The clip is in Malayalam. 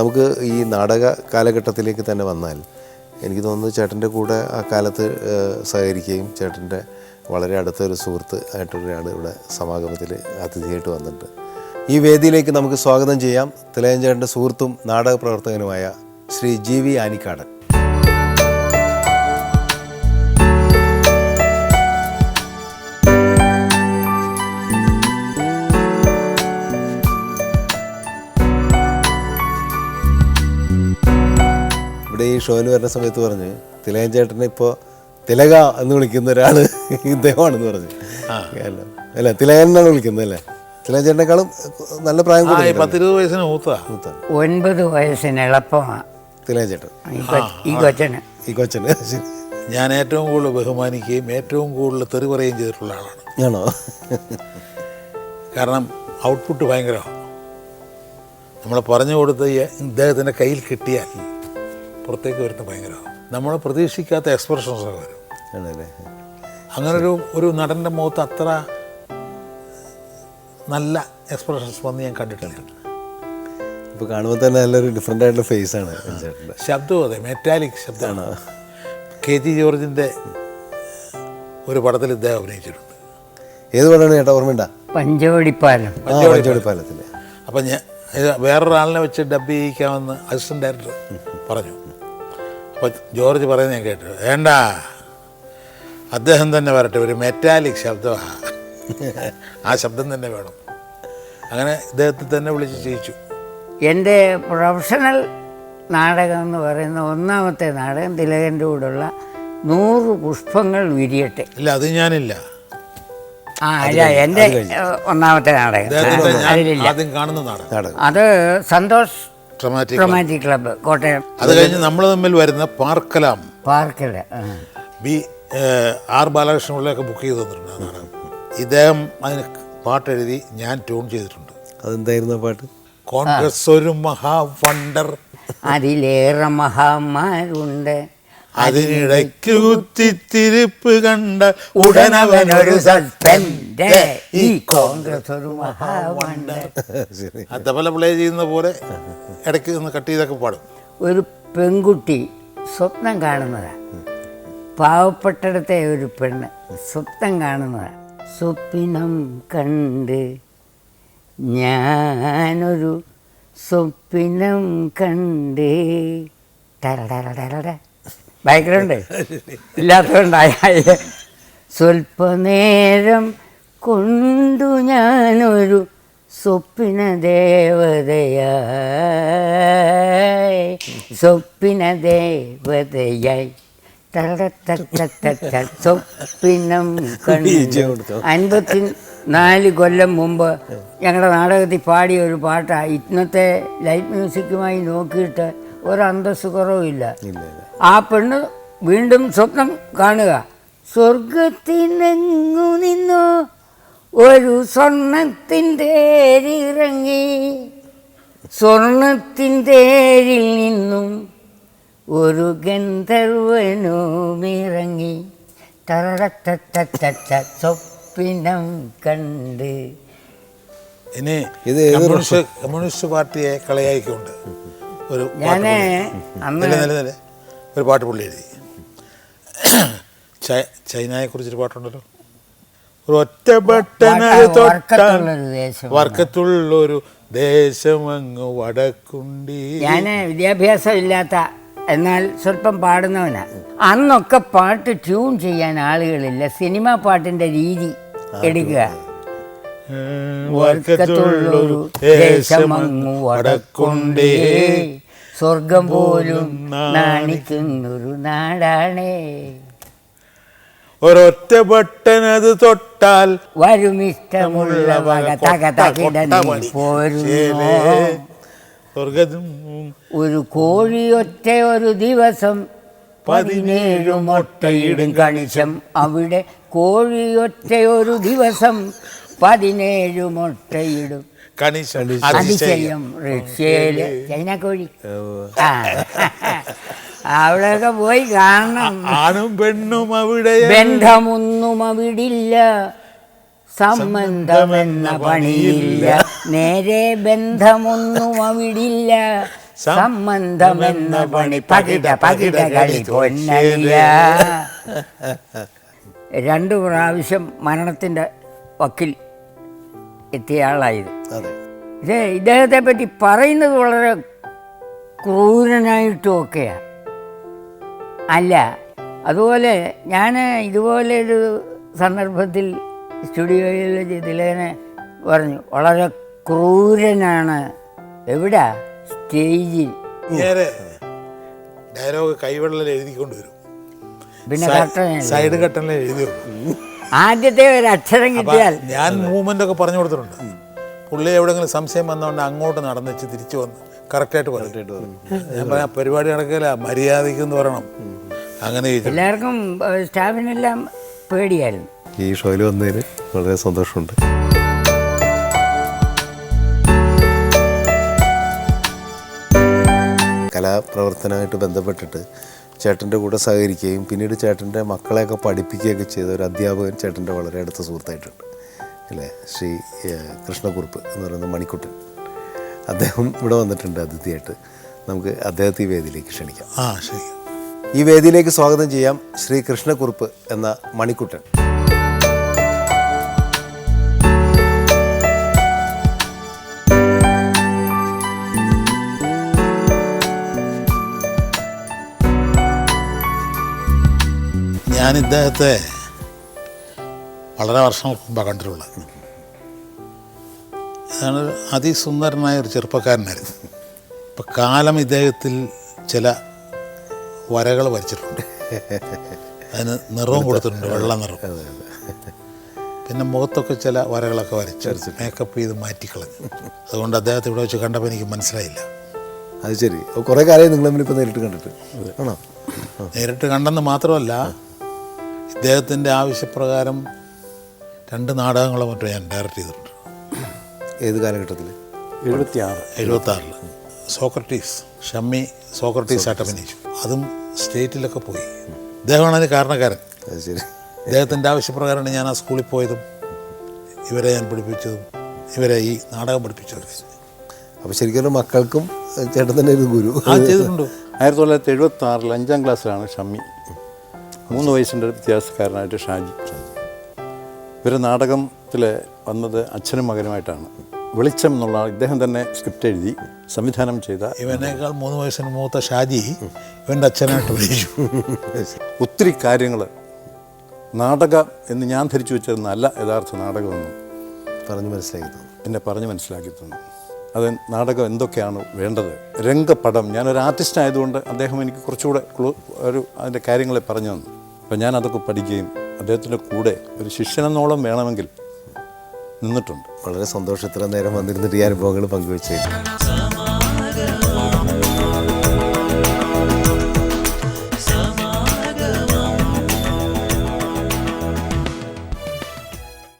നമുക്ക് ഈ നാടക കാലഘട്ടത്തിലേക്ക് തന്നെ വന്നാൽ എനിക്ക് തോന്നുന്നു ചേട്ടന്റെ കൂടെ ആ കാലത്ത് സഹകരിക്കുകയും ചേട്ടന്റെ വളരെ അടുത്തൊരു സുഹൃത്ത് ആയിട്ടൊരാൾ ഇവിടെ സമാഗമത്തിൽ അതിഥിയായിട്ട് വന്നിട്ടുണ്ട്. ഈ വേദിയിലേക്ക് നമുക്ക് സ്വാഗതം ചെയ്യാം. തിലയൻ ചേട്ടന്റെ സുഹൃത്തും നാടക പ്രവർത്തകനുമായ ശ്രീ ജി വി ആനിക്കാടൻ. ഇവിടെ ഈ ഷോയിൽ വരുന്ന സമയത്ത് പറഞ്ഞ് തിലകഞ്ചേട്ടനെ ചേട്ടനെ ഇപ്പോൾ തിലക എന്ന് വിളിക്കുന്ന ഒരാൾ ഇദ്ദേഹമാണെന്ന് പറഞ്ഞു. അല്ല തിലകൻ എന്നാണ് വിളിക്കുന്നത് അല്ലേ? തിലയൻ ചേട്ടനേക്കാളും നല്ല പ്രായം പത്തിരുപത് വയസ്സിന് ഒൻപത് വയസ്സിന് എളുപ്പമാണ് തിലകഞ്ചേട്ടൻ ചേട്ടൻ. ഈ കൊച്ചന്. ഈ കൊച്ചന്. ഞാൻ ഏറ്റവും കൂടുതൽ ബഹുമാനിക്കുകയും ഏറ്റവും കൂടുതൽ തെറി പറയുകയും ചെയ്തിട്ടുള്ള ആളാണ്. ആണോ? കാരണം ഔട്ട്പുട്ട് ഭയങ്കരമാണ്. നമ്മൾ പറഞ്ഞു കൊടുത്ത ഇദ്ദേഹത്തിന്റെ കയ്യിൽ കിട്ടിയാൽ പുറത്തേക്ക് വരുന്ന ഭയങ്കരമാണ്. നമ്മൾ പ്രതീക്ഷിക്കാത്ത എക്സ്പ്രഷൻസ് വരും. ആണല്ലേ അങ്ങനൊരു ഒരു നടന്റെ മുഖത്ത് അത്ര നല്ല എക്സ്പ്രഷൻസ് വന്ന് ഞാൻ കണ്ടിട്ടില്ല ഇപ്പോൾ കാണുമ്പോൾ തന്നെ നല്ലൊരു ഡിഫറെന്റ് ആയിട്ടുള്ള ഫേസ് ആണ് ശബ്ദവും അതെ മെറ്റാലിക് ശബ്ദമാണ് കെ ജി ജോർജിന്റെ ഒരു പടത്തിൽ ഇദ്ദേഹം അഭിനയിച്ചിട്ടുണ്ട്. ഏത് പടമാണ് ചേട്ടാ ഓർമ്മ പഞ്ചവടിപ്പാലം. ആ പഞ്ചവടി പാലത്തിൽ അപ്പം ഞാൻ വേറൊരാളിനെ വെച്ച് ഡബ് ചെയ്യിക്കാമെന്ന് അസിസ്റ്റന്റ് ഡയറക്ടർ പറഞ്ഞു. അപ്പോൾ ജോർജ് പറയുന്നത് ഞാൻ കേട്ടു. വേണ്ട അദ്ദേഹം തന്നെ വരട്ടെ ഒരു മെറ്റാലിക് ശബ്ദമാണ് ആ ശബ്ദം തന്നെ വേണം. അങ്ങനെ ഇദ്ദേഹത്തെ തന്നെ വിളിച്ച് ചെയ്യിച്ചു എന്റെ പ്രൊഫഷണൽ നാടകം എന്ന് പറയുന്ന ഒന്നാമത്തെ നാടകം തിലകന്റെ കൂടെയുള്ള നൂറ് പുഷ്പങ്ങൾ വിരിയട്ടെ. ഇല്ല അത് ഞാനില്ല. ആ അല്ല എന്റെ ഒന്നാമത്തെ നാടകം. അതിലില്ല. അത് Santhosh dramatic romantic club Kottayam. അത് കഴിഞ്ഞ് നമ്മൾ തമ്മിൽ വരുന്ന പാർക്കലാം. പാർക്കിൽ ബി ആർ ബാലകൃഷ്ണപിള്ളയൊക്കെ ബുക്ക് ചെയ്ത് തന്നിട്ടുണ്ട് ഇദ്ദേഹം അതിന് പാട്ടെഴുതി ഞാൻ ട്യൂൺ ചെയ്തിട്ടുണ്ട്. അതെന്തായിരുന്നു പാട്ട്? കോൺഗ്രസ് ഒരു മഹാ വണ്ടർ. അതിലേറെ മഹാന്മാരുണ്ട്. അതിനിടയ്ക്ക് കുത്തിത്തിരിപ്പ് കണ്ട ഉടനവനൊരു സസ്പെൻഡ് ഈ കോൺഗ്രസ് ഒരു മഹാവണ്ട് അതേപോലെ പ്ലേ ചെയ്യുന്ന പോലെ ഇടയ്ക്ക് ഒന്ന് കട്ട് ചെയ്തൊക്കെ പാടും. ഒരു പെൺകുട്ടി സ്വപ്നം കാണുന്നതാണ് പാവപ്പെട്ടിടത്തെ ഒരു പെണ്ണ് സ്വപ്നം കാണുന്നതാണ് സ്വപ്നം കണ്ട് ഞാനൊരു സ്വപ്നം കണ്ട്. ടരടരടരട. ബാക്ക്ഗ്രൗണ്ട് ഇല്ലാത്തതുകൊണ്ടായ സ്വല്പനേരം കൊണ്ടു ഞാനൊരു സ്വപ്ന ദേവതയായി. സ്വപ്ന ദേവതയായി. സ്വപ്നം കണ്ടു. അൻപത്തി നാല് കൊല്ലം മുമ്പ് ഞങ്ങളുടെ നാടകത്തിൽ പാടിയ ഒരു പാട്ടാണ് ഇന്നത്തെ ലൈറ്റ് മ്യൂസിക്കുമായി നോക്കിയിട്ട് ഒരു അന്തസ് കുറവില്ല ആ പെണ്ണ് വീണ്ടും സ്വപ്നം കാണുക. സ്വർഗത്തിനെങ്ങു നിന്നോ ഒരു സ്വർണത്തിന്റെ ഇറങ്ങി സ്വർണത്തിന്റെ നിന്നും ഒരു ഗന്ധർവനും ഇറങ്ങി സ്വപ്നം കണ്ട്. ഇനി ഇത് കമ്മ്യൂണിസ്റ്റ് കമ്മ്യൂണിസ്റ്റ് പാർട്ടിയെ കളയായിക്കൊണ്ട് ഒരു പാട്ട് ഞാൻ ഒരു പാട്ട് പുള്ളി എഴുതി. ചൈ- ചൈനയെ കുറിച്ചൊരു പാട്ടുണ്ടല്ലോ. ഒറ്റ ബട്ടനത് തൊട്ടാൽ വർക്കത്തുള്ളൊരു ദേശം വർക്കത്തുള്ളൊരു ദേശമങ്ങ് വടക്കുണ്ടി. ഞാൻ വിദ്യാഭ്യാസം ഇല്ലാത്ത എന്നാൽ സ്വല്പം പാടുന്നവനാ. അന്നൊക്കെ പാട്ട് ട്യൂൺ ചെയ്യാൻ ആളുകളില്ല. സിനിമ പാട്ടിന്റെ രീതി എടുക്കുക. വർക്കത്തുള്ളൊരു ദേശമങ്ങ് വടക്കുണ്ടേ. സ്വർഗം പോലും നാണിക്കുന്നൊരു നാടാണേ. ഒരൊറ്റ അത് തൊട്ടാൽ വക തക തകിട പോരുന്നോ സ്വർഗതും ഒരു ഒരു ദിവസം പതിനേഴ് മുട്ടയിടും കണിശം. അവിടെ കോഴിയൊറ്റ ഒരു ദിവസം പതിനേഴ് മുട്ടയിടും. കണിശം. അതിശയം. റഷ്യയിൽ ചൈന കോഴി ആ. അവിടെയൊക്കെ പോയി കാണണം. ആണും പെണ്ണും അവിടെ ബന്ധമൊന്നും അവിടില്ല. സംബന്ധമെന്ന പണിയില്ല. നേരെ ബന്ധമൊന്നും അവിടില്ല. സംബന്ധമെന്ന പണി പകിട പകിട കളി പൊന്നയ്യ രണ്ടു പ്രാവശ്യം മരണത്തിന്റെ വക്കിൽ എത്തിയ ആളായത്. ഇത് ഇദ്ദേഹത്തെ പറ്റി പറയുന്നത് വളരെ ക്രൂരനായിട്ടും ഒക്കെയാണ് അല്ല അതുപോലെ ഞാൻ ഇതുപോലെ ഒരു സന്ദർഭത്തിൽ സ്റ്റുഡിയോയിൽ ഇതിലേനെ പറഞ്ഞു വളരെ ക്രൂരനാണ്. എവിടാ? സ്റ്റേജിൽ. ഡയലോഗ് കൈവെള്ളൽ പിന്നെ സൈഡ് എഴുതി ആദ്യത്തെ ഒരു അക്ഷരം കിട്ടിയാൽ ഞാൻ മൂവ്മെന്റ് ഒക്കെ പറഞ്ഞു കൊടുത്തിട്ടുണ്ട്. പുള്ളി എവിടെങ്കിലും സംശയം വന്നോണ്ട് അങ്ങോട്ട് നടന്നിച്ച് തിരിച്ചു വന്ന്. കറക്റ്റായിട്ട് പറയും. ഞാൻ പറയാം പരിപാടി നടക്കില്ല മര്യാദയ്ക്ക് എന്ന് പറയണം അങ്ങനെ എല്ലാവർക്കും സ്റ്റാഫിനെല്ലാം പേടിയായിരുന്നു. ഈ ഷോയിൽ വന്നതിന് വളരെ സന്തോഷമുണ്ട്. കലാപ്രവർത്തനമായിട്ട് ബന്ധപ്പെട്ടിട്ട് ചേട്ടന്റെ കൂടെ സഹകരിക്കുകയും പിന്നീട് ചേട്ടന്റെ മക്കളെയൊക്കെ പഠിപ്പിക്കുകയൊക്കെ ചെയ്ത ഒരു അധ്യാപകൻ ചേട്ടന്റെ വളരെ അടുത്ത സുഹൃത്തായിട്ടുണ്ട്. അല്ലേ? ശ്രീ കൃഷ്ണകുറുപ്പ് കൃഷ്ണക്കുറുപ്പ് എന്ന് പറയുന്ന മണിക്കുട്ടൻ. അദ്ദേഹം ഇവിടെ വന്നിട്ടുണ്ട് അതിഥിയായിട്ട്. നമുക്ക് അദ്ദേഹത്തെ ഈ വേദിയിലേക്ക് ക്ഷണിക്കാം. ആ ശരി. ഈ വേദിയിലേക്ക് സ്വാഗതം ചെയ്യാം ശ്രീ കൃഷ്ണക്കുറുപ്പ് എന്ന മണിക്കുട്ടൻ. ഞാൻ ഇദ്ദേഹത്തെ വളരെ വർഷങ്ങൾക്ക് മുമ്പാണ് കണ്ടിട്ടുള്ളത്. അതിസുന്ദരനായ ഒരു ചെറുപ്പക്കാരനായിരുന്നു. ഇപ്പം കാലം ഇദ്ദേഹത്തിൽ ചില വരകൾ വരച്ചിട്ടുണ്ട്. അതിന് നിറവും കൊടുത്തിട്ടുണ്ട് വെള്ള നിറം. പിന്നെ മുഖത്തൊക്കെ ചില വരകളൊക്കെ വരച്ച് മേക്കപ്പ് ചെയ്ത് മാറ്റിക്കളഞ്ഞു. അതുകൊണ്ട് അദ്ദേഹത്തെ ഇവിടെ വെച്ച് കണ്ടപ്പോൾ എനിക്ക് മനസ്സിലായില്ല. അത് ശരി. കുറേ കാലമായി നിങ്ങൾ തമ്മിൽ ഇപ്പോൾ നേരിട്ട് കണ്ടിട്ട്. ആണോ. നേരിട്ട് കണ്ടെന്ന് മാത്രമല്ല ഇദ്ദേഹത്തിന്റെ ആവശ്യപ്രകാരം രണ്ട് നാടകങ്ങളോ മറ്റോ ഞാൻ ഡയറക്റ്റ് ചെയ്തിട്ടുണ്ട്. ഏത് കാലഘട്ടത്തിൽ എഴുപത്തി ആറ് എഴുപത്തി ആറിൽ സോക്രട്ടീസ് ഷമ്മി സോക്രട്ടീസ്. ആയിട്ട് അഭിനയിച്ചു. അതും സ്റ്റേറ്റിലൊക്കെ പോയി. ഇദ്ദേഹമാണ് അതിന് കാരണക്കാരൻ. ശരി. ഇദ്ദേഹത്തിന്റെ ആവശ്യപ്രകാരമാണ് ഞാൻ ആ സ്കൂളിൽ പോയതും ഇവരെ ഞാൻ പഠിപ്പിച്ചതും ഇവരെ ഈ നാടകം പഠിപ്പിച്ചതും അപ്പോൾ ശരിക്കും മക്കൾക്കും ചേട്ടൻ തന്നെ ഒരു ഗുരു. ആ ചെയ്തിട്ടുണ്ട്. ആയിരത്തി തൊള്ളായിരത്തി എഴുപത്തി ആറിൽ അഞ്ചാം ക്ലാസ്സിലാണ് ഷമ്മി. മൂന്ന് വയസ്സിന്റെ വ്യത്യാസക്കാരനായിട്ട് ഷാജി. ഇവരെ നാടകത്തിൽ വന്നത് അച്ഛനും മകനുമായിട്ടാണ്. വെളിച്ചം എന്നുള്ള ഇദ്ദേഹം തന്നെ സ്ക്രിപ്റ്റ് എഴുതി സംവിധാനം ചെയ്ത ഇവനേക്കാൾ മൂന്ന് വയസ്സിന് മൂത്ത ഷാജി ഇവന്റെ അച്ഛനായിട്ട് വിളിച്ചു ഒത്തിരി കാര്യങ്ങൾ. നാടകം എന്ന് ഞാൻ ധരിച്ചു വെച്ചിരുന്നല്ല യഥാർത്ഥ നാടകമെന്നും പറഞ്ഞു മനസ്സിലാക്കി തന്നു എന്നെ പറഞ്ഞു മനസ്സിലാക്കി തന്നു അത് നാടകം എന്തൊക്കെയാണ് വേണ്ടത്? രംഗപടം ഞാനൊരു ആർട്ടിസ്റ്റ് ആയതുകൊണ്ട് അദ്ദേഹം എനിക്ക് കുറച്ചുകൂടെ ക്ലൂ ഒരു അതിന്റെ കാര്യങ്ങളെ പറഞ്ഞു തന്നു. അപ്പം ഞാൻ അതൊക്കെ പഠിക്കുകയും അദ്ദേഹത്തിന്റെ കൂടെ ഒരു ശിഷ്യനെന്നോളം വേണമെങ്കിൽ നിന്നിട്ടുണ്ട്. വളരെ സന്തോഷം ഇത്ര നേരം വന്നിരുന്നിട്ട് ഈ അനുഭവങ്ങൾ പങ്കുവെച്ചു